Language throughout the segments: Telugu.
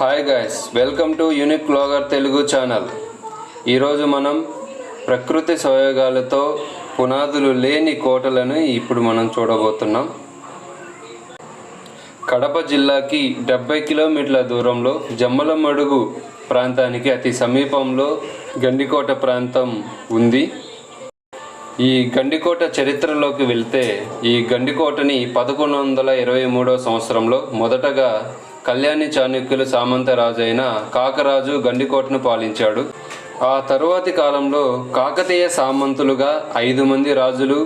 Hi guys welcome to unique blogger Telugu channel ఈరోజు మనం ప్రకృతి సోయగాలతో పునాదులు లేని కోటలను ఇప్పుడు మనం చూడబోతున్నాం. కడప జిల్లాకి డెబ్బై కిలోమీటర్ల దూరంలో జమ్మలమడుగు ప్రాంతానికి అతి సమీపంలో గండికోట ప్రాంతం ఉంది. ఈ గండికోట చరిత్రలోకి వెళ్తే ఈ గండికోటని పదకొండు వందల ఇరవై మూడవ సంవత్సరంలో మొదటగా కళ్యాణి చాణక్యులు సామంత రాజు అయిన కాకరాజు గండికోటను పాలించాడు. ఆ తరువాతి కాలంలో కాకతీయ సామంతులుగా ఐదు మంది రాజులు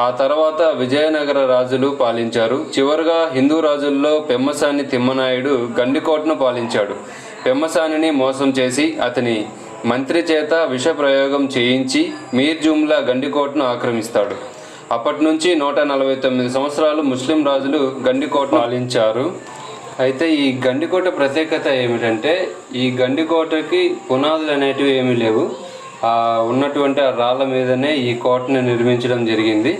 ఆ తర్వాత విజయనగర రాజులు పాలించారు. చివరగా హిందూ రాజుల్లో పెమ్మసాని తిమ్మనాయుడు గండికోటను పాలించాడు. పెమ్మసానిని మోసం చేసి అతని మంత్రి చేత విష ప్రయోగం చేయించి మీర్ జుమ్లా గండికోటను ఆక్రమిస్తాడు. అప్పటి నుంచి నూట నలభై తొమ్మిది సంవత్సరాలు ముస్లిం రాజులు గండికోటను పాలించారు. అయితే ఈ గండికోట ప్రత్యేకత ఏమిటంటే ఈ గండికోటకి పునాదులు అనేటివి ఏమీ లేవు. ఆ ఉన్నటువంటి ఆ రాళ్ళ మీదనే ఈ కోటను నిర్మించడం జరిగింది.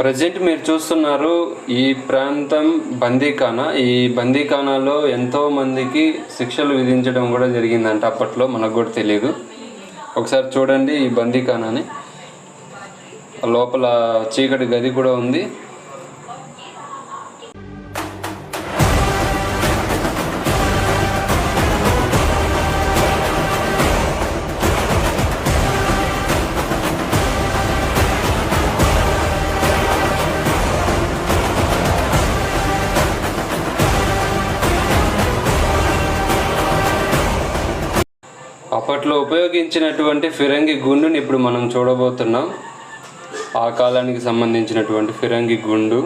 ప్రజెంట్ మీరు చూస్తున్నారు ఈ ప్రాంతం బందీఖానా. ఈ బందీఖానాలో ఎంతో మందికి శిక్షలు విధించడం కూడా జరిగిందంట. అప్పట్లో మనకు కూడా తెలియదు. ఒకసారి చూడండి ఈ బందీఖానాని. లోపల చీకటి గది కూడా ఉంది. దాంట్లో ఉపయోగించినటువంటి ఫిరంగి గుండుని ఇప్పుడు మనం చూడబోతున్నాం. ఆ కాలానికి సంబంధించినటువంటి ఫిరంగి గుండు.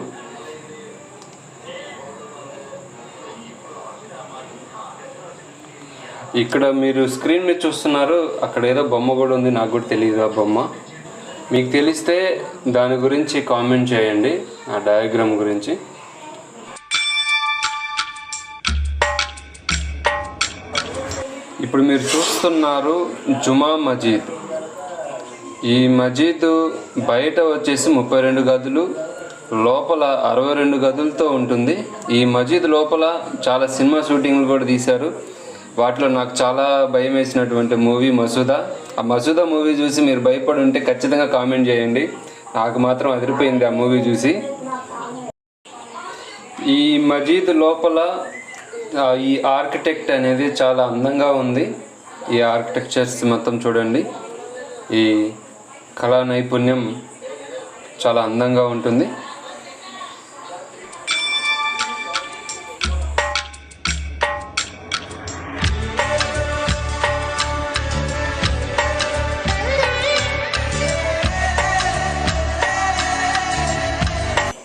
ఇక్కడ మీరు స్క్రీన్ మీద చూస్తున్నారు అక్కడ ఏదో బొమ్మ కూడా ఉంది నాకు కూడా తెలియదు ఆ బొమ్మ. మీకు తెలిస్తే దాని గురించి కామెంట్ చేయండి ఆ డయాగ్రామ్ గురించి. ఇప్పుడు మీరు చూస్తున్నారు జుమా మజీద్. ఈ మజీద్ బయట వచ్చేసి ముప్పై రెండు గదులు లోపల అరవై రెండు గదులతో ఉంటుంది. ఈ మజీద్ లోపల చాలా సినిమా షూటింగ్లు కూడా తీశారు. వాటిలో నాకు చాలా భయం వేసినటువంటి మూవీ మసూదా. ఆ మసూదా మూవీ చూసి మీరు భయపడి ఉంటే ఖచ్చితంగా కామెంట్ చేయండి. నాకు మాత్రం అదిరిపోయింది ఆ మూవీ చూసి. ఈ మజీద్ లోపల ఈ ఆర్కిటెక్ట్ అనేది చాలా అందంగా ఉంది. ఈ ఆర్కిటెక్చర్స్ మొత్తం చూడండి. ఈ కళా నైపుణ్యం చాలా అందంగా ఉంటుంది.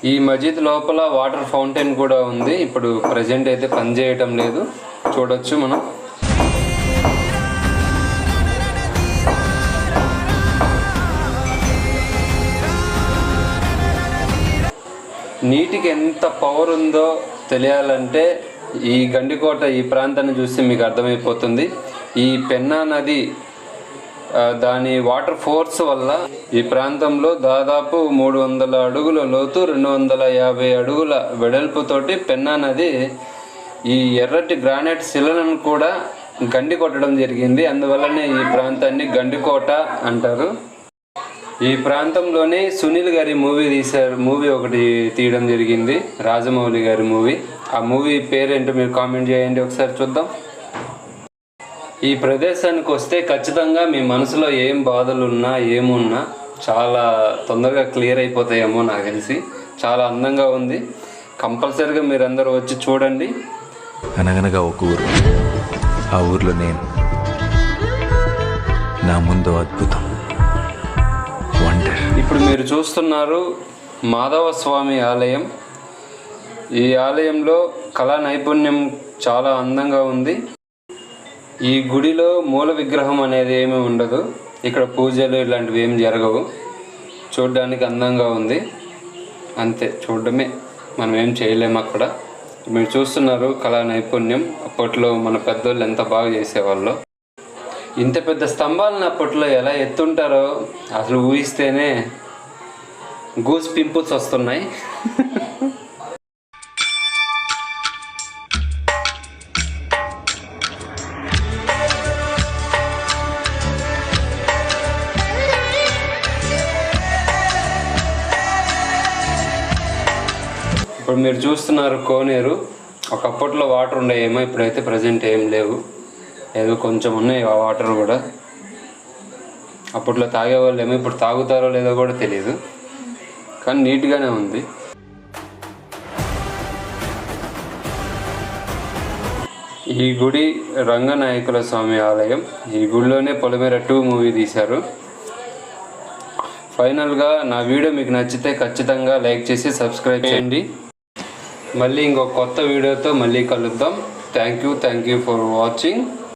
ఈ మజీద్ లోపల వాటర్ ఫౌంటైన్ కూడా ఉంది. ఇప్పుడు ప్రజెంట్ అయితే పనిచేయటం లేదు. చూడొచ్చు మనం. నీటికి ఎంత పవర్ ఉందో తెలియాలంటే ఈ గండికోట ఈ ప్రాంతాన్ని చూస్తే మీకు అర్థమైపోతుంది. ఈ పెన్నా నది దాని వాటర్ ఫోర్స్ వల్ల ఈ ప్రాంతంలో దాదాపు మూడు వందల అడుగుల లోతు రెండు వందల యాభై అడుగుల వెడల్పుతోటి పెన్నా నది ఈ ఎర్రటి గ్రానైట్ శిలను కూడా గండి కొట్టడం జరిగింది. అందువల్లనే ఈ ప్రాంతాన్ని గండికోట అంటారు. ఈ ప్రాంతంలోనే సునీల్ గారి మూవీ తీశారు. మూవీ ఒకటి తీయడం జరిగింది. రాజమౌళి గారి మూవీ. ఆ మూవీ పేరేంటో మీరు కామెంట్ చేయండి. ఒకసారి చూద్దాం. ఈ ప్రదేశానికి వస్తే ఖచ్చితంగా మీ మనసులో ఏం బాధలు ఉన్నా ఏమున్నా చాలా తొందరగా క్లియర్ అయిపోతాయేమో నాకు తెలిసి. చాలా అందంగా ఉంది. కంపల్సరీగా మీరందరూ వచ్చి చూడండి. అనగనగా ఒక ఊరు. ఆ ఊర్లో నేను. నా ముందు అద్భుతం. వండర్ ఇప్పుడు మీరు చూస్తున్నారు మాధవ స్వామి ఆలయం. ఈ ఆలయంలో కళా నైపుణ్యం చాలా అందంగా ఉంది. ఈ గుడిలో మూల విగ్రహం అనేది ఏమీ ఉండదు. ఇక్కడ పూజలు ఇలాంటివి ఏం జరగవు. చూడడానికి అందంగా ఉంది. అంతే చూడడమే. మనం ఏం చేయలేము అక్కడ. మీరు చూస్తున్నారు కళా నైపుణ్యం. అప్పట్లో మన పెద్దోళ్ళు ఎంత బాగా చేసేవాళ్ళు. ఇంత పెద్ద స్తంభాలను అప్పట్లో ఎలా ఎత్తుంటారో అసలు ఊహిస్తేనే గూస్ పింపుల్స్ వస్తున్నాయి. ఇప్పుడు మీరు చూస్తున్నారు కోనేరు. ఒకప్పట్లో వాటర్ ఉండేయేమో ఇప్పుడైతే ప్రజెంట్ ఏం లేవు. ఏదో కొంచెం ఉన్నాయి ఆ వాటర్ కూడా. అప్పట్లో తాగేవాళ్ళు ఏమో ఇప్పుడు తాగుతారో లేదో కూడా తెలియదు కానీ నీట్గానే ఉంది. ఈ గుడి రంగనాయకుల స్వామి ఆలయం. ఈ గుడిలోనే పొలమేర టూ మూవీ తీశారు. ఫైనల్గా నా వీడియో మీకు నచ్చితే ఖచ్చితంగా లైక్ చేసి సబ్స్క్రైబ్ చేయండి. మళ్ళీ ఇంకో కొత్త వీడియోతో మళ్ళీ కలుద్దాం. Thank you thank you for watching